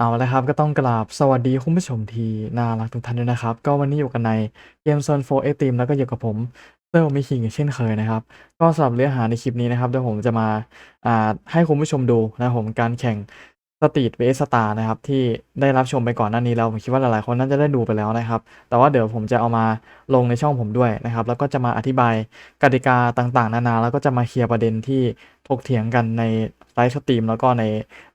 เอาละครับก็ต้องกราบสวัสดีคุณผู้ชมที่น่ารักทุกท่านด้วยนะครับ ก็วันนี้อยู่กันในเกม Zone 4 X Team แล้วก็อยู่กับผมเซอร์มิคิงเช่นเคยนะครับ ก็สำหรับเนื้อหาในคลิปนี้นะครับเดี๋ยวผมจะมาอ่าให้คุณผู้ชมดูนะครับผมการแข่งสตรีทเวสตาร์นะครับที่ได้รับชมไปก่อนหน้านี้แล้วผมคิดว่าหลายๆคนน่าจะได้ดูไปแล้วนะครับ แต่ว่าเดี๋ยวผมจะเอามาลงในช่องผมด้วยนะครับ แล้วก็จะมาอธิบายกติกาต่างๆ นานา แล้วก็จะมาเคลียร์ประเด็นที่ถกเถียงกันใน ไลฟ์สตรีมแล้วก็ใน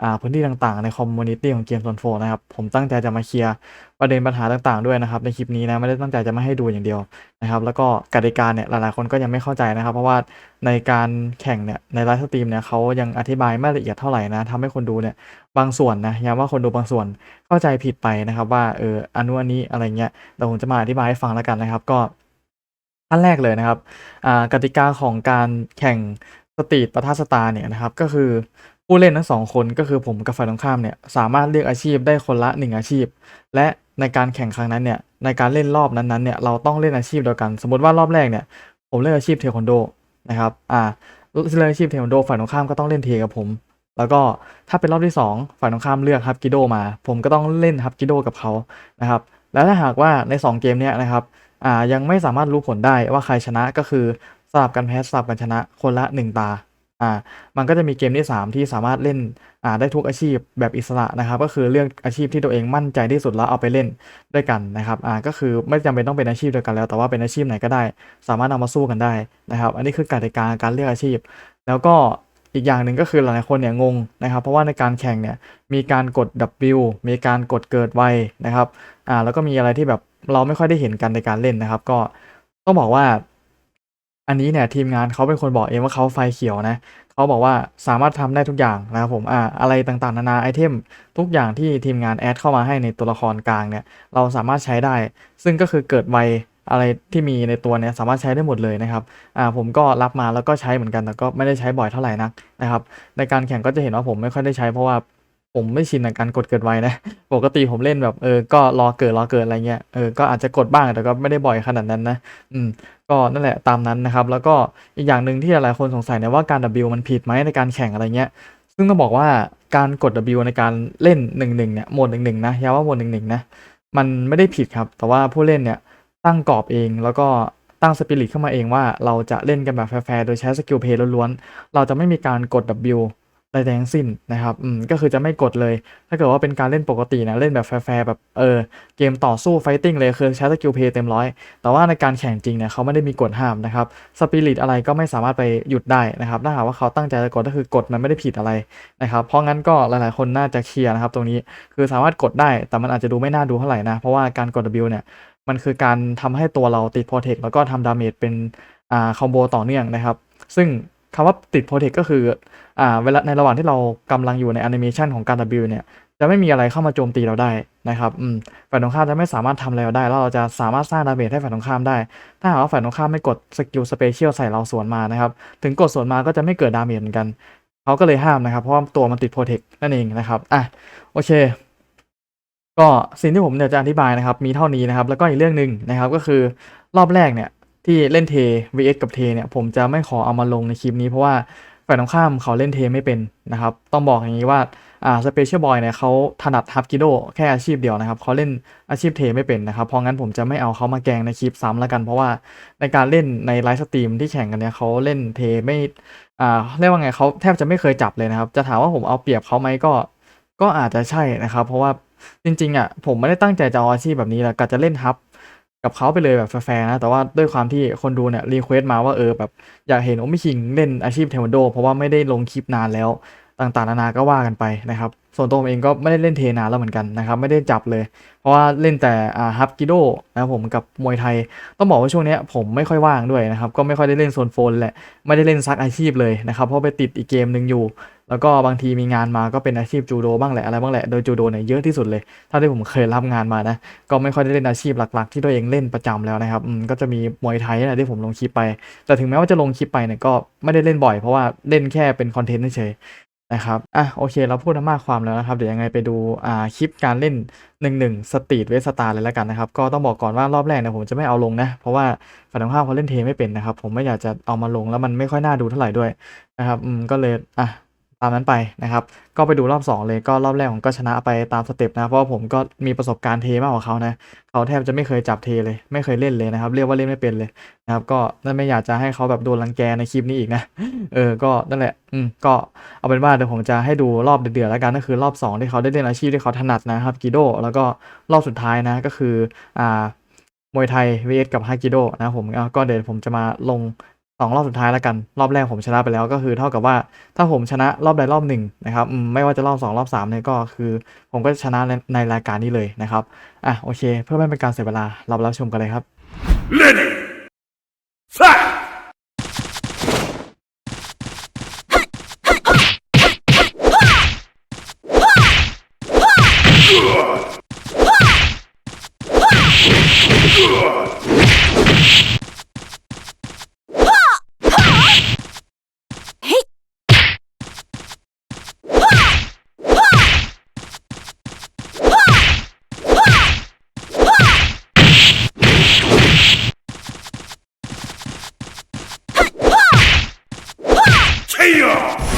อ่าพื้นที่ต่างๆ ในคอมมูนิตี้ของเกมโซนโฟนะครับ ผมตั้งใจจะมาเคลียร์ประเด็นปัญหาต่างๆด้วยนะครับ ในคลิปนี้นะไม่ได้ตั้งใจจะไม่ให้ดูอย่างเดียวนะครับ แล้วก็กติกาเนี่ยหลายๆคนก็ยังไม่เข้าใจนะครับ เพราะว่าในการแข่งเนี่ยในไลฟ์สตรีมเนี่ยเขายังอธิบายไม่ละเอียดเท่าไหร่นะทำให้คนดูเนี่ยบางส่วนนะย้ำว่าคนดูบางส่วนเข้าใจผิดไปนะครับว่าเอออันนู้นอันนี้อะไรเงี้ยเดี๋ยวผมจะมาอธิบายให้ฟังแล้วกันนะครับก็ขั้นแรกเลยนะครับกติกาของการแข่ง สตรีทปะทะสตาเนี่ยนะครับก็คือผู้เล่นทั้งสองคนก็คือผมกับฝ่ายตรงข้ามเนี่ยสามารถเลือกอาชีพได้คนละหนึ่งอาชีพ และในการแข่งครั้งนั้นเนี่ยในการเล่นรอบนั้นๆเนี่ยเราต้องเล่นอาชีพเดียวกัน สมมติว่ารอบแรกเนี่ยผมเลือกอาชีพเทควันโดนะครับอ่าเลือกอาชีพเทควันโดฝ่ายตรงข้ามก็ต้องเล่นเทกับผม แล้วก็ถ้าเป็นรอบที่ 2 ฝ่ายตรงข้ามเลือกฮับกิโดมา ผมก็ต้องเล่นฮับกิโดกับเขานะครับแล้วถ้าหากว่าใน 2 เกมเนี้ยนะครับอ่ายังไม่สามารถรู้ผลได้ว่าใครชนะก็คือ ลับกันแพ้สลับกันชนะคนละ 1 ตาอ่ามันก็จะมีเกมที่ 3 ที่สามารถเล่นอ่าได้ทุกอาชีพแบบอิสระนะครับ ก็คือเลือกอาชีพที่ตัวเองมั่นใจที่สุดแล้วเอาไปเล่นด้วยกันนะครับอ่าก็คือไม่จำเป็นต้องเป็นอาชีพเดียวกันแล้ว แต่ว่าเป็นอาชีพไหนก็ได้ สามารถเอามาสู้กันได้นะครับ อันนี้คือกติกาการเลือกอาชีพ แล้วก็อีกอย่างหนึ่งก็คือหลายคนเนี่ยงงนะครับ เพราะว่าในการแข่งเนี่ยมีการกด W มีการกดเกิดไวนะครับอ่าแล้วก็มีอะไรที่แบบเราไม่ค่อยได้เห็นกันในการเล่นนะครับ ก็ต้องบอกว่า อันนี้เนี่ยทีมงานเขาเป็นคนบอกเองว่าเขาไฟเขียวนะเขาบอกว่าสามารถทำได้ทุกอย่างนะครับผมอ่าอะไรต่างๆ นานาไอเทมทุกอย่างที่ทีมงานแอดเข้ามาให้ในตัวละครกลางเนี่ยเราสามารถใช้ได้ ซึ่งก็คือเกิดไวอะไรที่มีในตัวเนี่ยสามารถใช้ได้หมดเลยนะครับอ่าผมก็รับมาแล้วก็ใช้เหมือนกันแต่ก็ไม่ได้ใช้บ่อยเท่าไหร่นักนะครับในการแข่งก็จะเห็นว่าผมไม่ค่อยได้ใช้เพราะว่าผมไม่ชินกับการกดเกิดไวนะ ปกติผมเล่นแบบเออ ก็รอเกิดรอเกิดอะไรเงี้ย เออ ก็อาจจะกดบ้างแต่ก็ไม่ได้บ่อยขนาดนั้นนะ อืม ก็นั่นแหละตามนั้นนะครับ แล้วก็อีกอย่างหนึ่งที่หลายคนสงสัยนี่ยว่าการ W มันผิดไหมในการแข่งอะไรเงี้ย ซึ่งต้องบอกว่าการกด W ในการเล่น1นึเนี่ยโหมด1นึนะย้ำว่าโหมด1นึนะมันไม่ได้ผิดครับ แต่ว่าผู้เล่นเนี่ยตั้งกรอบเองแล้วก็ตั้งสปิริตเข้ามาเองว่าเราจะเล่นกันแบบแฟร์ๆโดยใช้สกิลเพย์ล้วนๆเราจะไม่มีการกด W ใดๆทั้งสิ้นนะครับอืมก็คือจะไม่กดเลย ถ้าเกิดว่าเป็นการเล่นปกตินะเล่นแบบแฟร์แบบเออเกมต่อสู้ไฟติ้งเลยคือใช้สกิลเพย์เต็มร้อยแต่ว่าในการแข่งจริงเนี่ยเขาไม่ได้มีกฎห้ามนะครับสปิริตอะไรก็ไม่สามารถไปหยุดได้นะครับถ้าหากว่าเขาตั้งใจจะกดก็คือกฎมันไม่ได้ผิดอะไรนะครับเพราะงั้นก็หลายๆคนน่าจะเคลียร์นะครับตรงนี้คือสามารถกดได้แต่มันอาจจะดูไม่น่าดูเท่าไหร่นะเพราะว่าการกด W เนี่ยมันคือการทำให้ตัวเราติดโปรเทคแล้วก็ทำดาเมจเป็นอ่าคอมโบต่อเนื่องนะครับ ซึ่ง คำว่าติดโปรเทคก็คืออ่าเวลาในระหว่างที่เรากำลังอยู่ในแอนิเมชันของการ W เนี่ยจะไม่มีอะไรเข้ามาโจมตีเราได้นะครับอืมฝ่ายตรงข้ามจะไม่สามารถทำอะไรเราได้ แล้วเราจะสามารถสร้างดาเมจให้ฝ่ายตรงข้ามได้ ถ้าหากว่าฝ่ายตรงข้ามไม่กดสกิลสเปเชียลใส่เราสวนมานะครับ ถึงกดสวนมาก็จะไม่เกิดดาเมจเหมือนกัน เขาก็เลยห้ามนะครับ เพราะว่าตัวมันติดโปรเทคนั่นเองนะครับ อะ โอเค ก็สิ่งที่ผมอยากจะอธิบายนะครับ มีเท่านี้นะครับ แล้วก็อีกเรื่องหนึ่งนะครับ ก็คือรอบแรกเนี่ย ที่เล่นเท vs กับเทเนี่ยผมจะไม่ขอเอามาลงในคลิปนี้เพราะว่าฝ่ายตรงข้ามเขาเล่นเทไม่เป็นนะครับ ต้องบอกอย่างนี้ว่าอ่าสเปเชียลบอยเนี่ยเขาถนัดฮับกิโดแค่อาชีพเดียวนะครับเขาเล่นอาชีพเทไม่เป็นนะครับ เพราะงั้นผมจะไม่เอาเขามาแกงในคลิปซ้ำแล้วกัน เพราะว่าในการเล่นในไลฟ์สตรีมที่แข่งกันเนี่ยเขาเล่นเทไม่อ่าเรียกว่าไงเขาแทบจะไม่เคยจับเลยนะครับ จะถามว่าผมเอาเปรียบเขาไหมก็ ก็อาจจะใช่นะครับ เพราะว่าจริงๆอะผมไม่ได้ตั้งใจจะเอาอาชีพแบบนี้แหละกะจะเล่นฮับ กับเขาไปเลยแบบแฟร์นะ แต่ว่าด้วยความที่คนดูเนี่ยรีเควสต์มาว่าเออแบบอยากเห็นโอมิคิงเล่นอาชีพเทควันโด เพราะว่าไม่ได้ลงคลิปนานแล้วต่างๆนานาก็ว่ากันไปนะครับ ส่วนตัวผมเองก็ไม่ได้เล่นเทนานแล้วเหมือนกันนะครับ ไม่ได้จับเลย เพราะว่าเล่นแต่อ่าฮับกิโดนะครับผมกับมวยไทย ต้องบอกว่าช่วงเนี้ยผมไม่ค่อยว่างด้วยนะครับ ก็ไม่ค่อยได้เล่นโซนโฟนแหละ ไม่ได้เล่นซักอาชีพเลยนะครับ เพราะไปติดอีกเกมหนึ่งอยู่ แล้วก็บางทีมีงานมาก็เป็นอาชีพจูโดบ้างแหละอะไรบ้างแหละโดยจูโดเนี่ยเยอะที่สุดเลยเท่าที่ผมเคยรับงานมานะก็ไม่ค่อยได้เล่นอาชีพหลัก ๆ ที่ตัวเองเล่นประจำแล้วนะครับก็จะมีมวยไทยนะที่ผมลงคลิปไป แต่ถึงแม้ว่าจะลงคลิปไปเนี่ยก็ไม่ได้เล่นบ่อยเพราะว่าเล่นแค่เป็นคอนเทนต์เฉยนะครับ อะ โอเค เราพูดมากความแล้วนะครับ เดี๋ยวยังไงไปดู อ่า คลิปการเล่น1นึสตรีทเวสตาร์เลยแล้วกันนะครับ ก็ต้องบอกก่อนว่ารอบแรกเนี่ยผมจะไม่เอาลงนะ เพราะว่าฝ่ายตรงข้ามเขาเล่นเทไม่เป็นนะครับ ผมไม่อยากจะเอามาลงแล้วมันไม่ค่อยน่าดูเท่าไหร่ด้วยนะครับ อืม ก็เลย อะ ตามนั้นไปนะครับ ก็ไปดูรอบ 2 เลยก็รอบแรกผมก็ชนะไปตามสเต็ปนะเพราะว่าผมก็มีประสบการณ์เทมากกว่าเขานะเขาแทบจะไม่เคยจับเทเลย ไม่เคยเล่นเลยนะครับ เรียกว่าเล่นไม่เป็นเลยนะครับ ก็นั่นไม่อยากจะให้เขาแบบโดนรังแกในคลิปนี้อีกนะเออก็นั่นแหละอืมก็เอาเป็นว่าเดี๋ยวผมจะให้ดูรอบเดือดๆแล้วกันก็คือรอบ 2 ที่เขาได้เล่นอาชีพที่เขาถนัดนะครับกิโดแล้วก็รอบสุดท้ายนะก็คืออ่ามวยไทย vs กับฮากิโดนะผมอะก็เดี๋ยวผมจะมาลง สองรอบสุดท้ายแล้วกัน รอบแรกผมชนะไปแล้วก็คือเท่ากับว่าถ้าผมชนะรอบใดรอบหนึ่งนะครับไม่ว่าจะรอบสองรอบสามเนี่ยก็คือ ผมก็จะชนะในในรายการนี้เลยนะครับอะโอเค เพื่อไม่เป็นการเสียเวลาเรารับชมกันเลยครับ Lenny ใ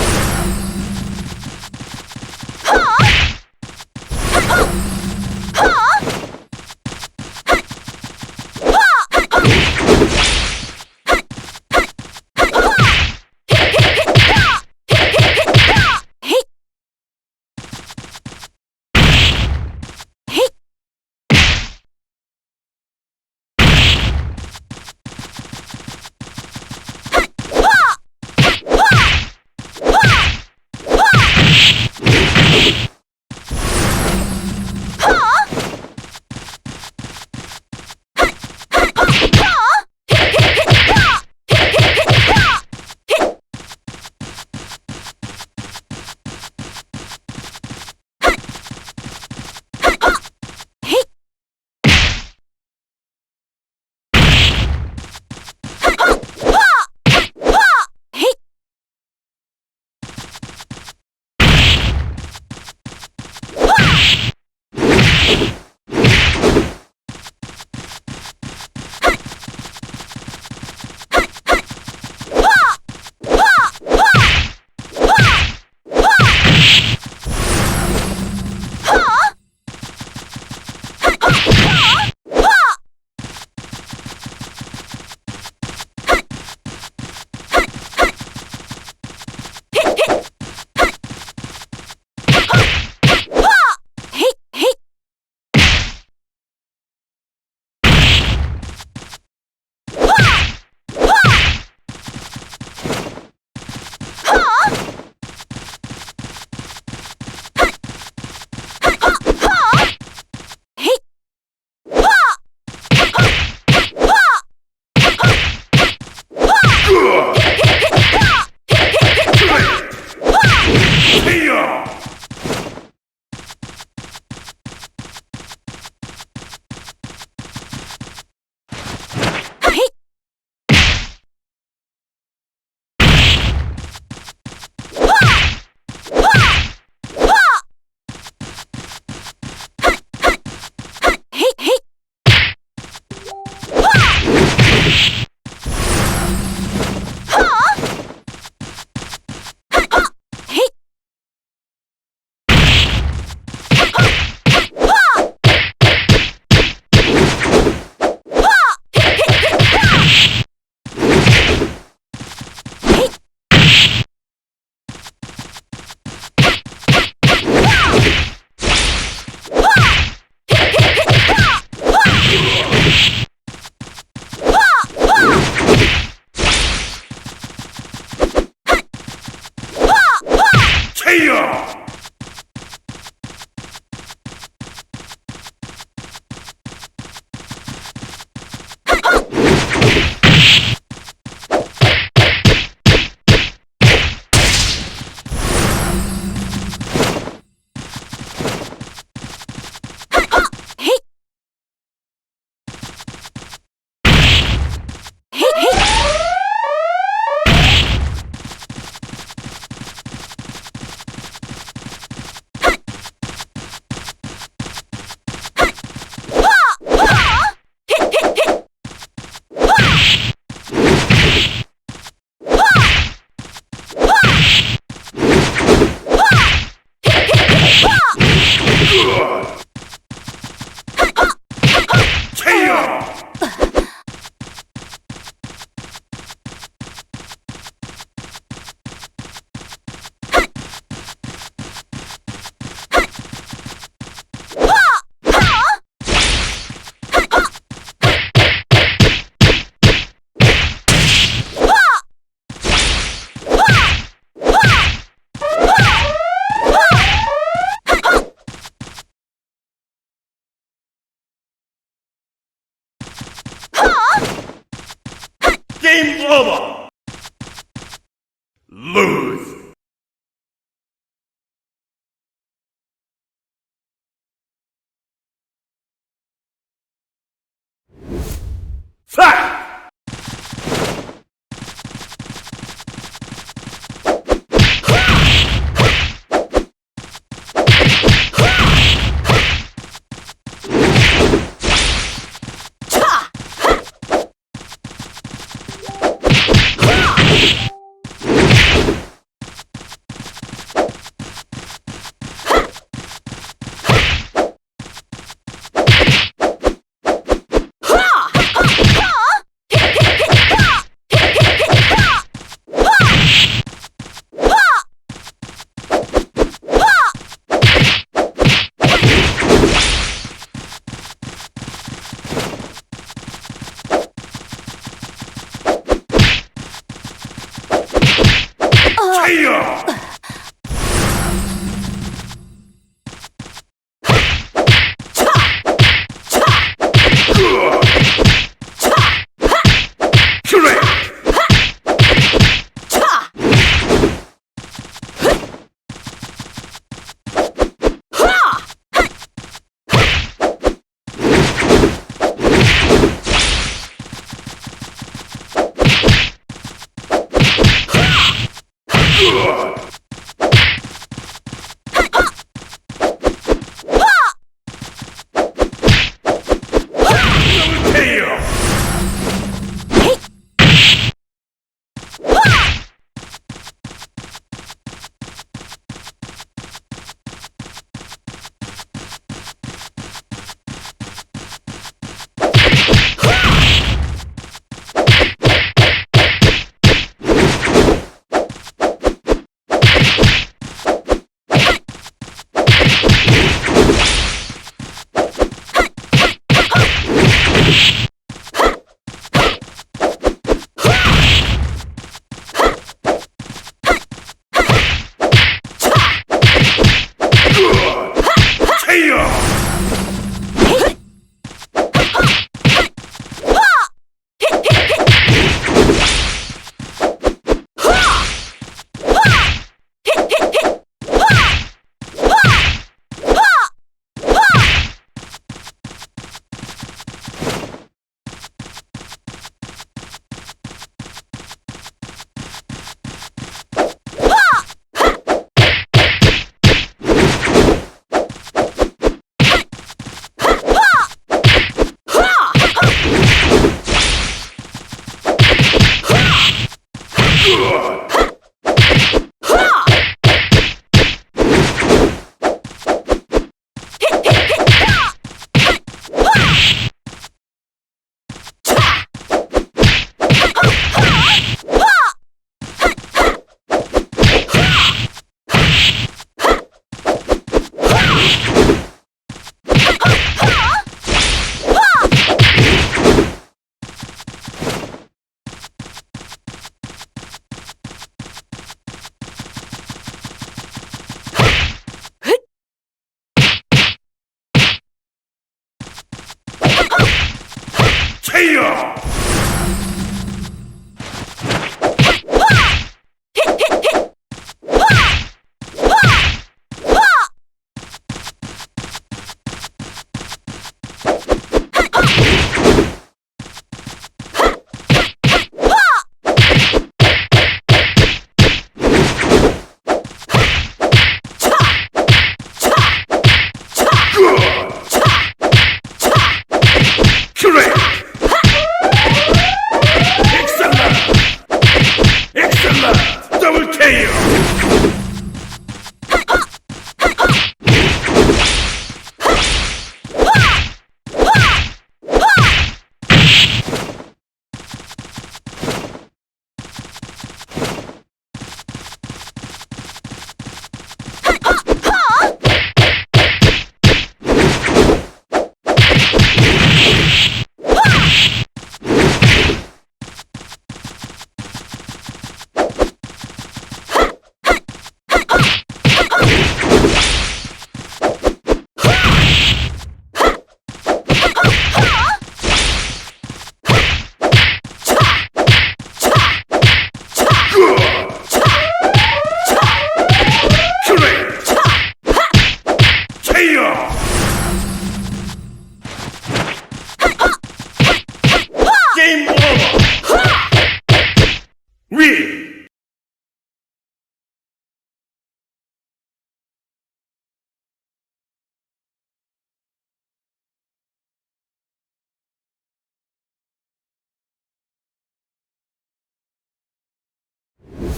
Fire!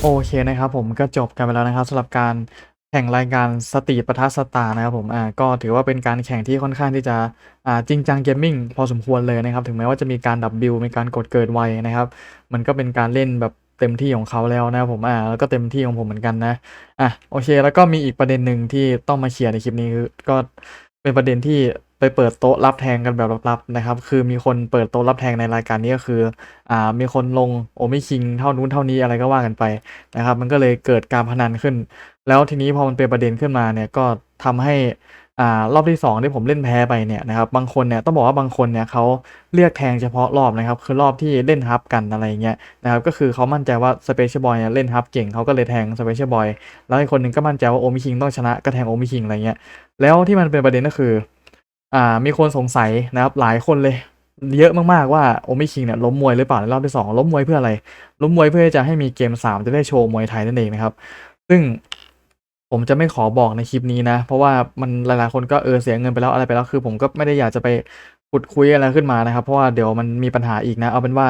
โอเคนะครับผมก็จบกันไปแล้วนะครับสำหรับการแข่งรายการสตรีปะทะสตาร์นะครับผมอ่าก็ถือว่าเป็นการแข่งที่ค่อนข้างที่จะอ่าจริงจังเกมมิ่งพอสมควรเลยนะครับ ถึงแม้ว่าจะมีการดับบิลมีการกดเกิดไวนะครับ มันก็เป็นการเล่นแบบเต็มที่ของเขาแล้วนะครับผมอ่าแล้วก็เต็มที่ของผมเหมือนกันนะอะโอเค แล้วก็มีอีกประเด็นหนึ่งที่ต้องมาเคลียร์ในคลิปนี้คือก็เป็นประเด็นที่ ไปเปิดโต๊ะรับแทงกันแบบลับๆนะครับ คือมีคนเปิดโต๊ะรับแทงในรายการนี้ก็คืออ่ามีคนลงโอมิคิงเท่านู้นเท่านี้อะไรก็ว่ากันไปนะครับ มันก็เลยเกิดการพนันขึ้น แล้วทีนี้พอมันเป็นประเด็นขึ้นมาเนี่ยก็ทำให้อ่ารอบที่สองที่ผมเล่นแพ้ไปเนี่ยนะครับบางคนเนี่ยต้องบอกว่าบางคนเนี่ยเขาเลือกแทงเฉพาะรอบนะครับคือรอบที่เล่นฮับกันอะไรเงี้ยนะครับก็คือเขามั่นใจว่าสเปเชียลบอยเนี่ยเล่นฮับเก่งเขาก็เลยแทงสเปเชียลบอยแล้วอีกคนหนึ่งก็มั่นใจว่าโอมิคิงต้องชนะก็แทงโอมิคิงอะไรเงี้ยแล้วที่มันเป็นประเด็นก็คือ อ่ามีคนสงสัยนะครับหลายคนเลย เยอะมากๆว่าโอมิคิงเนี่ยล้มมวยหรือเปล่าในรอบที่สองล้มมวยเพื่ออะไร ล้มมวยเพื่อจะให้มีเกมสามจะได้โชว์มวยไทยนั่นเองนะครับ ซึ่งผมจะไม่ขอบอกในคลิปนี้นะ เพราะว่ามันหลายๆคนก็เออเสียเงินไปแล้วอะไรไปแล้วคือ ผมก็ไม่ได้อยากจะไป ขุดคุยอะไรขึ้นมานะครับ เพราะว่าเดี๋ยวมันมีปัญหาอีกนะ เอาเป็นว่า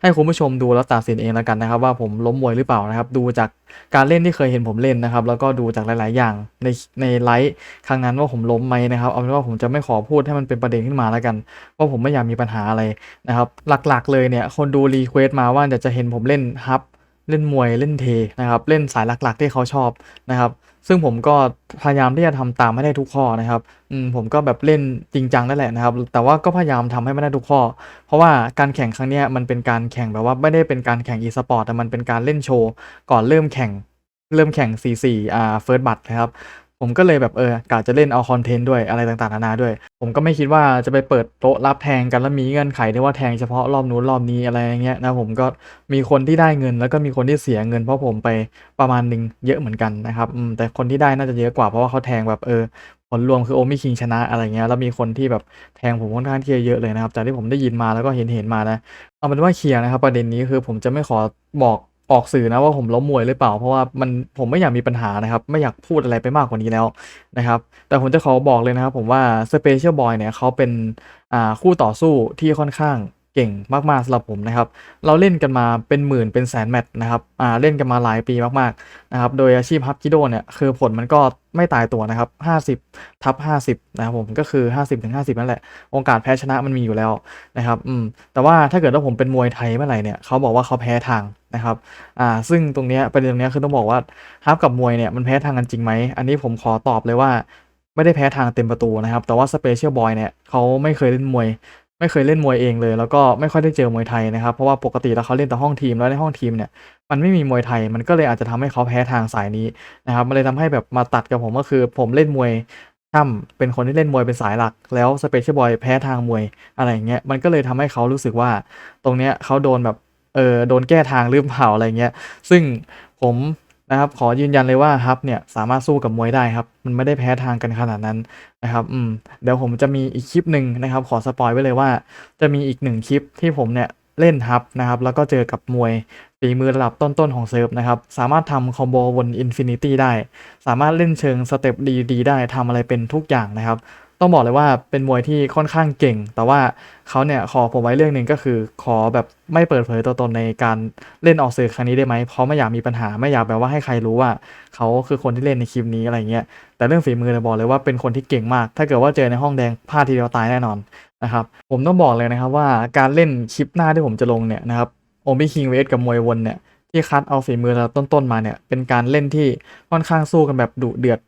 ให้คุณผู้ชมดูแล้วตัดสินเองแล้วกันนะครับ ว่าผมล้มมวยหรือเปล่านะครับ ดูจากการเล่นที่เคยเห็นผมเล่นนะครับ แล้วก็ดูจากหลาย ๆ อย่างในในไลฟ์ครั้งนั้นว่าผมล้มไหมนะครับ เอาเป็นว่าผมจะไม่ขอพูดให้มันเป็นประเด็นขึ้นมาแล้วกันเพราะผมไม่อยากมีปัญหาอะไรนะครับ หลัก ๆ เลยเนี่ยคนดูรีเควสต์มาว่าอยากจะเห็นผมเล่นฮับเล่นมวยเล่นเทนะครับ เล่นสายหลัก ๆ ที่เขาชอบนะครับ ซึ่งผมก็พยายามที่จะทำตามให้ได้ทุกข้อนะครับอืมผมก็แบบเล่นจริงจังนั่นแหละนะครับ แต่ว่าก็พยายามทำให้ไม่ได้ทุกข้อ เพราะว่าการแข่งครั้งนี้มันเป็นการแข่งแบบว่าไม่ได้เป็นการแข่งอีสปอร์ตแต่มันเป็นการเล่นโชว์ก่อนเริ่มแข่งเริ่มแข่ง 4 4อ่าเฟิร์สบัตนะครับ ผมก็เลยแบบเออกะจะเล่นเอาคอนเทนต์ด้วยอะไรต่างๆนานาด้วย ผมก็ไม่คิดว่าจะไปเปิดโต๊ะรับแทงกันแล้วมีเงื่อนไขที่ว่าแทงเฉพาะรอบนู้นรอบนี้อะไรอย่างเงี้ยนะผมก็มีคนที่ได้เงิน แล้วก็มีคนที่เสียเงินเพราะผมไปประมาณหนึ่งเยอะเหมือนกันนะครับแต่คนที่ได้น่าจะเยอะกว่าเพราะว่าเขาแทงแบบเออผลรวมคือโอมิคิงชนะอะไรเงี้ยแล้วมีคนที่แบบแทงผมค่อนข้างที่จะเยอะเลยนะครับจากที่ผมได้ยินมาแล้วก็เห็นเห็นมานะเอาเป็นว่าเคลียร์นะครับประเด็นนี้คือผมจะไม่ขอบอก ออกสื่อนะว่าผมล้มมวยหรือเปล่า เพราะว่ามันผมไม่อยากมีปัญหานะครับ ไม่อยากพูดอะไรไปมากกว่านี้แล้วนะครับ แต่ผมจะขอบอกเลยนะครับ ผมว่า Special Boy เนี่ยเขาเป็นอ่าคู่ต่อสู้ที่ค่อนข้างเก่งมากๆสำหรับผมนะครับ เราเล่นกันมาเป็นหมื่นเป็นแสนแมตช์นะครับอ่าเล่นกันมาหลายปีมากๆนะครับ โดยอาชีพฮับกิโดเนี่ยคือผลมันก็ไม่ตายตัวนะครับ 50ทับ50 นะครับผมก็คือ 50ถึง50 นั่นแหละ โอกาสแพ้ชนะมันมีอยู่แล้วนะครับ อืม แต่ว่าถ้าเกิดว่าผมเป็นมวยไทยเมื่อไหร่เนี่ยเขาบอกว่าเขาแพ้ทาง นะครับอ่าซึ่งตรงเนี้ยประเด็นตรงเนี้ยคือต้องบอกว่าฮับกับมวยเนี่ยมันแพ้ทางกันจริงไหมอันนี้ผมขอตอบเลยว่าไม่ได้แพ้ทางเต็มประตูนะครับ แต่ว่าสเปเชียลบอยเนี่ยเขาไม่เคยเล่นมวย ไม่เคยเล่นมวยเองเลย แล้วก็ไม่ค่อยได้เจอมวยไทยนะครับ เพราะว่าปกติแล้วเขาเล่นแต่ห้องทีมแล้วในห้องทีมเนี่ยมันไม่มีมวยไทย มันก็เลยอาจจะทำให้เขาแพ้ทางสายนี้นะครับ มันเลยทำให้แบบมาตัดกับผมก็คือ ผมเล่นมวยช่ำเป็นคนที่เล่นมวยเป็นสายหลัก แล้วสเปเชียลบอยแพ้ทางมวยอะไรอย่างเงี้ย มันก็เลยทำให้เขารู้สึกว่า ตรงเนี้ยเขาโดนแบบ เออโดนแก้ทางหรือเปล่าอะไรเงี้ย ซึ่งผมนะครับขอยืนยันเลยว่าฮับเนี่ยสามารถสู้กับมวยได้ครับ มันไม่ได้แพ้ทางกันขนาดนั้นนะครับอืมเดี๋ยวผมจะมีอีกคลิปหนึ่งนะครับ ขอสปอยไว้เลยว่า จะมีอีกหนึ่งคลิปที่ผมเนี่ยเล่นฮับนะครับ แล้วก็เจอกับมวยฝีมือระดับต้นๆของเซิร์ฟนะครับ สามารถทำคอมโบบนอินฟินิตี้ได้ สามารถเล่นเชิงสเต็ปดีๆได้ทำอะไรเป็นทุกอย่างนะครับ ต้องบอกเลยว่าเป็นมวยที่ค่อนข้างเก่ง แต่ว่าเขาเนี่ยขอผมไว้เรื่องหนึ่งก็คือ ขอแบบไม่เปิดเผยตัวตนในการเล่นออกสื่อครั้งนี้ได้ไหมเพราะไม่อยากมีปัญหาไม่อยากแบบว่าให้ใครรู้ว่า เขาคือคนที่เล่นในคลิปนี้อะไรเงี้ยแต่เรื่องฝีมือเนี่ยบอกเลยว่าเป็นคนที่เก่งมาก ถ้าเกิดว่าเจอในห้องแดงพลาดทีเดียวตายแน่นอนนะครับผมต้องบอกเลยนะครับว่าการเล่นคลิปหน้าที่ผมจะลงเนี่ยนะครับโอมิคิงเวสกับมวยวนเนี่ยที่คัดเอาฝีมือระดับต้นๆมาเนี่ยเป็นการเล่นที่ค่อนข้างสู้กันแบบดุเดือด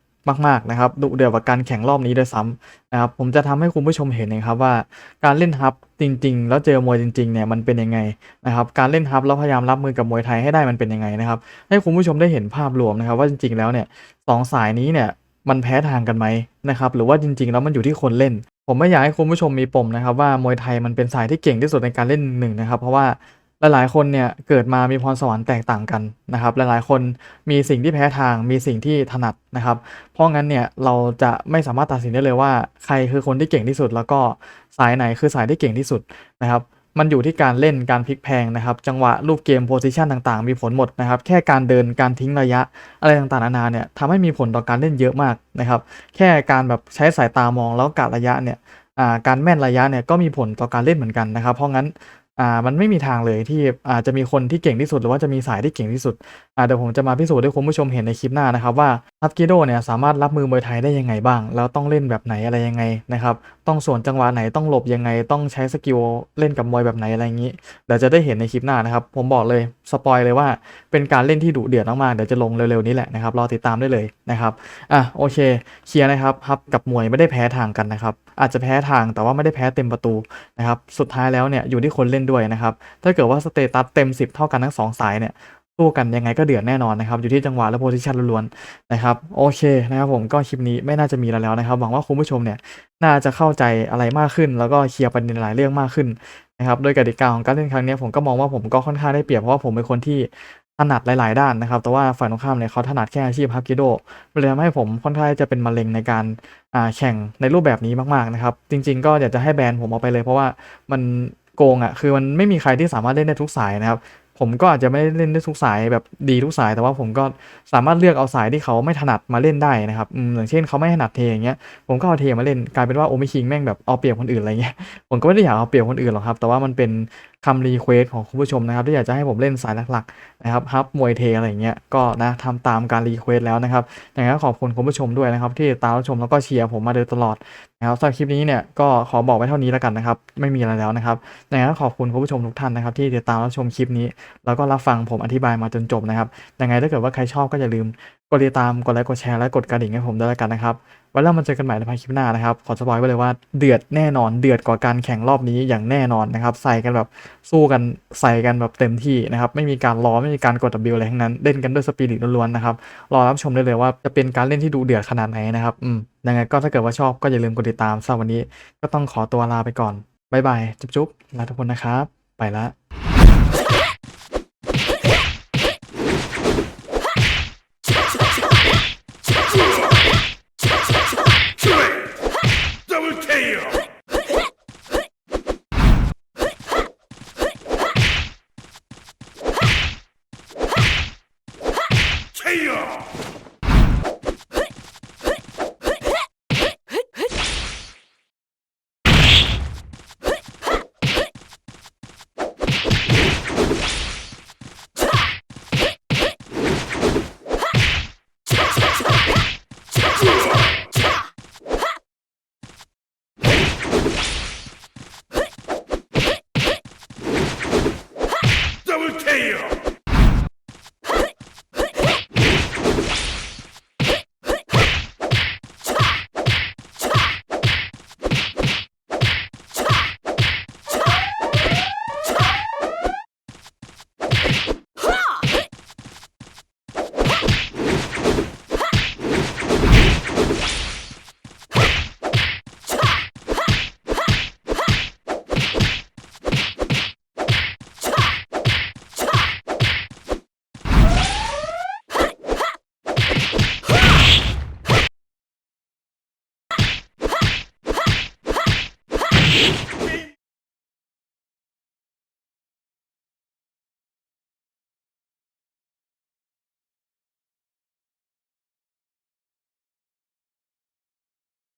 มากๆนะครับดุเดือดกว่าการแข่งรอบนี้ด้วยซ้ำนะครับผมจะทำให้คุณผู้ชมเห็นนะครับว่าการเล่นฮับจริง ๆ แล้วเจอมวยจริงๆเนี่ยมันเป็นยังไงนะครับการเล่นฮับแล้วพยายามรับมือกับมวยไทยให้ได้มันเป็นยังไงนะครับให้คุณผู้ชมได้เห็นภาพรวมนะครับ ว่าจริง ๆ แล้วเนี่ยสองสายนี้เนี่ยมันแพ้ทางกันไหมนะครับหรือว่าจริง ๆ แล้วมันอยู่ที่คนเล่น ผมไม่อยากให้คุณผู้ชมมีปมนะครับว่ามวยไทยมันเป็นสายที่เก่งที่สุดในการเล่นหนึ่งนะครับเพราะว่า หลายๆ คนเนี่ยเกิดมามีพรสวรรค์แตกต่างกันนะครับ หลายๆ คนมีสิ่งที่แพ้ทาง มีสิ่งที่ถนัดนะครับ เพราะงั้นเนี่ยเราจะไม่สามารถตัดสินได้เลยว่า ใครคือคนที่เก่งที่สุด แล้วก็สายไหนคือสายที่เก่งที่สุดนะครับ มันอยู่ที่การเล่นการพลิกแพงนะครับ จังหวะรูปเกมโพซิชันต่างๆ มีผลหมดนะครับ แค่การเดินการทิ้งระยะอะไรต่างๆนานาเนี่ยทำให้มีผลต่อการเล่นเยอะมากนะครับ แค่การแบบใช้สายตามองแล้วกะระยะเนี่ยการแม่นระยะเนี่ยก็มีผลต่อการเล่นเหมือนกันนะครับ เพราะงั้น อ่ามันไม่มีทางเลยที่อาจจะมีคนที่เก่งที่สุด หรือว่าจะมีสายที่เก่งที่สุดเดี๋ยวผมจะมาพิสูจน์ให้คุณผู้ชมเห็นในคลิปหน้านะครับว่าฮับกิโดเนี่ยสามารถรับมือมวยไทยได้ยังไงบ้าง แล้วต้องเล่นแบบไหนอะไรยังไงนะครับต้องสวนจังหวะไหนต้องหลบยังไง ต้องใช้สกิลเล่นกับมวยแบบไหนอะไรอย่างนี้เดี๋ยวจะได้เห็นในคลิปหน้านะครับผมบอกเลยสปอยเลยว่าเป็นการเล่นที่ดุเดือดมากๆเดี๋ยวจะลงเร็วๆนี้แหละนะครับรอติดตามได้เลยนะครับอะโอเคเคลียร์นะครับฮับกับมวยไม่ได้แพ้ทางกันนะครับอาจจะแพ้ทางแต่ว่าไม่ได้แพ้เต็มประตูนะครับสุดท้ายแล้วเนี่ยอยู่ที่คนเล่นด้วยนะครับถ้าเกิดว่าสเตตัสเต็ม 10 เท่ากันทั้งสองสายเนี่ย สู้กันยังไงก็เดือดแน่นอนนะครับ อยู่ที่จังหวะและโพซิชันล้วนๆนะครับโอเคนะครับผมก็คลิปนี้ไม่น่าจะมีแล้วนะครับหวังว่าคุณผู้ชมเนี่ยน่าจะเข้าใจอะไรมากขึ้น แล้วก็เคลียร์ประเด็นหลายเรื่องมากขึ้นนะครับโดยกติกาของการเล่นครั้งนี้ผมก็มองว่าผมก็ค่อนข้างได้เปรียบเพราะว่าผมเป็นคนที่ถนัดหลาย ๆ ด้านนะครับ แต่ว่าฝ่ายตรงข้ามเนี่ยเขาถนัดแค่อาชีพฮับกิโดเลยทำให้ผมค่อนข้างจะเป็นมะเร็งในการแข่งในรูปแบบนี้มาก ๆ นะครับ จริง ๆ ก็อยากจะให้แบนผมออกไปเลยเพราะว่ามันโกงอะ คือมันไม่มีใครที่สามารถเล่นได้ทุกสายนะครับ ผมก็อาจจะไม่ได้เล่นได้ทุกสายแบบดีทุกสาย แต่ว่าผมก็สามารถเลือกเอาสายที่เขาไม่ถนัดมาเล่นได้นะครับอืมอย่างเช่นเขาไม่ถนัดเทอย่างเงี้ยผมก็เอาเทมาเล่นกลายเป็นว่าโอมิคิงแม่งแบบเอาเปรียบคนอื่นอะไรเงี้ยผมก็ไม่ได้อยากเอาเปรียบคนอื่นหรอกครับ แต่ว่ามันเป็น คำรีเควสของคุณผู้ชมนะครับ ที่อยากจะให้ผมเล่นสายหลักๆนะครับฮับมวยเทอะไรเงี้ยก็นะทำตามการรีเควสแล้วนะครับอย่างนั้นขอบคุณคุณผู้ชมด้วยนะครับ ที่ตามรับชมแล้วก็เชียร์ผมมาโดยตลอดนะครับสำหรับคลิปนี้เนี่ยก็ขอบอกไว้เท่านี้แล้วกันนะครับไม่มีอะไรแล้วนะครับอย่างนั้นขอบคุณคุณผู้ชมทุกท่านนะครับ ที่ติดตามรับชมคลิปนี้ แล้วก็รับฟังผมอธิบายมาจนจบนะครับยังไงถ้าเกิดว่าใครชอบก็อย่าลืมกดติดตาม กดไลค์ กดแชร์ และกดกระดิ่งให้ผมด้วยแล้วกันนะครับ ไว้แล้วมาเจอกันใหม่ในภายคลิปหน้านะครับ ขอสปอยไว้เลยว่าเดือดแน่นอน เดือดกว่าการแข่งรอบนี้อย่างแน่นอนนะครับ ใส่กันแบบสู้กัน ใส่กันแบบเต็มที่นะครับ ไม่มีการรอ ไม่มีการกด W อะไรทั้งนั้น เล่นกันด้วยสปิริตล้วนๆนะครับ รอรับชมได้เลยว่าจะเป็นการเล่นที่ดูเดือดขนาดไหนนะครับ อืม ยังไงก็ถ้าเกิดว่าชอบก็อย่าลืมกดติดตามสำหรับวันนี้ ก็ต้องขอตัวลาไปก่อน บ๊ายบาย จุ๊บๆลาทุกคนนะครับ ไปละ